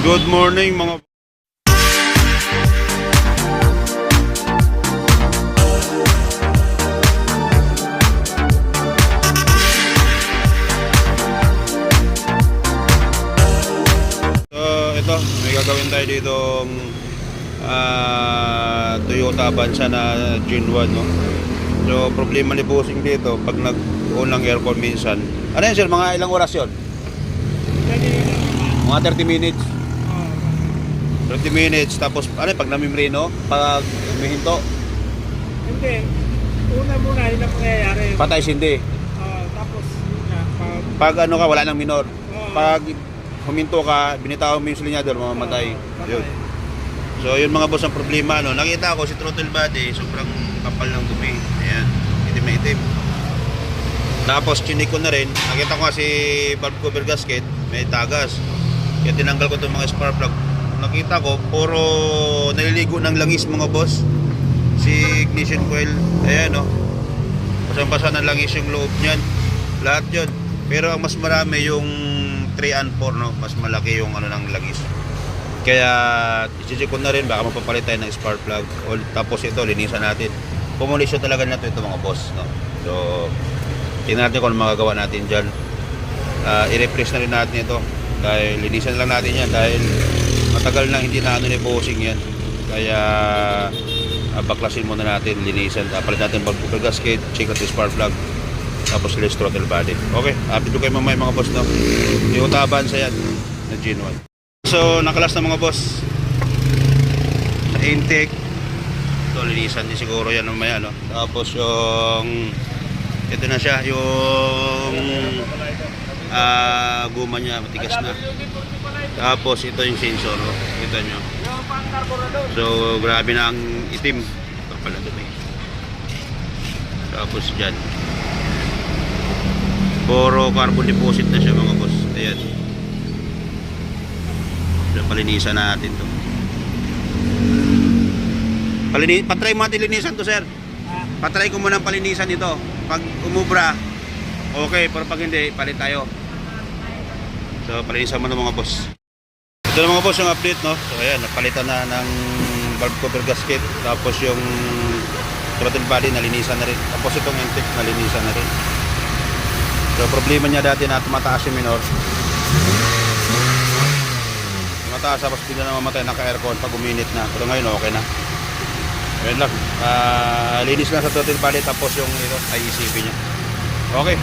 Good morning mga ito, may gagawin tayo dito Toyota Avanza na Gen 1 no. So problema ni Bossing dito pag nag-on ng aircon minsan. Ano yan sir, mga ilang oras yun? Mga 30 minutes. 30 minutes tapos ano pag namimreno pag humihinto. Hindi. Una muna, yun ang mangyayari. patay sindi Ah, tapos, yun nga, pag, pag ano ka wala nang minor. Oo. pag huminto ka binitaw mo yung silinyador mamamatay patay. yun. So yun mga boss ang problema no nakita ko si throttle body sobrang kapal ng dumi. Ayan itim na itim tapos chinik ko na rin. Nakita ko nga si valve cover gasket may tagas. Kaya tinanggal ko itong mga spark plug nakita ko puro naliligo ng langis mga boss. Si ignition coil. Ayan no basang-basa ng langis yung loob niyan. Lahat yun. Pero ang mas marami yung 3 and 4 no? Mas malaki yung ano ng langis. Kaya i-check ko na rin. Baka mapapalit tayo ng spark plug. O, tapos ito linisan natin. Kumulisyon talaga na ito ito mga boss no? So tingnan natin kung ano magagawa natin dyan. Ah, i-refresh na rin natin ito. Dahil linisan lang natin yan. Dahil matagal na hindi na ano ni bossing yan. Kaya uh, baklasin muna natin linisan. Uh, palit natin bulb gasket check natin spark plug tapos release throttle body. Okay update ko kayo mamaya mga boss no? Yung utaban sa yan na Gen 1 so nakalas na mga boss. Sa intake so linisan din siguro yan mamaya no? Tapos yung ito na siya yung ah guma niya matigas na tapos ito yung sensor oh. kita nyo. So grabe na ang itim. Ito pala dumi tapos dyan. Puro carbon deposit na siya mga boss. Ayan. So, palinisan natin to. Palini patry mo natin linisan to sir. Patry ko muna ang palinisan ito pag umubra okay. Pero pag hindi palit tayo. So palinisan mo na mga boss ito na mga boss yung update no? So ayan napalitan na ng valve cover gasket. Tapos yung throttle body nalinisan na rin. Tapos itong intake nalinisan na rin. So problema niya dati na tumataas yung minor. Tumataas tapos bigla na mamatay naka aircon pag uminit na. Pero ngayon okay na. Ayan lang. Ah, linis lang sa throttle body tapos yung ito, IECP niya. Okay.